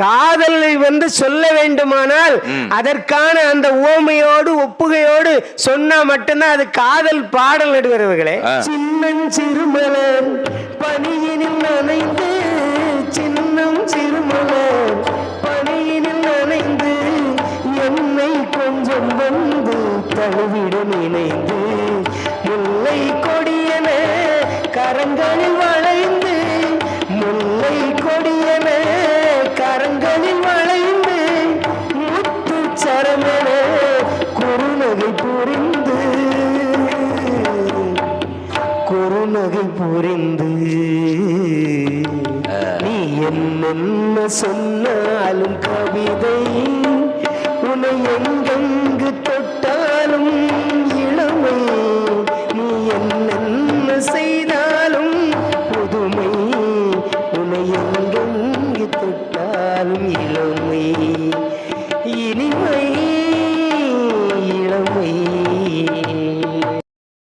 காதலை வந்து சொல்ல வேண்டுமானால் அதற்கான அந்த ஓமையோடு ஒப்புகையோடு சொன்னா மட்டும்தான் அது காதல் பாடல் நடுவர்களே. சின்னம் சிறுமலர் பனியினில் நனைந்து சின்னம் சிறுமலர் பனியினில் நனைந்து என்னை கொஞ்சம் வந்து தழுவிட நினைந்து முல்லை குறுநகை புரிந்து. நீ என்னென்ன சொன்னாலும் கவிதை உன்னை எங்கெங்கு தொட்டாலும் இளமை. நீ என்னென்ன செய்தாலும் புதுமை உன்னை எங்கெங்கு தொட்டாலும் இளமை.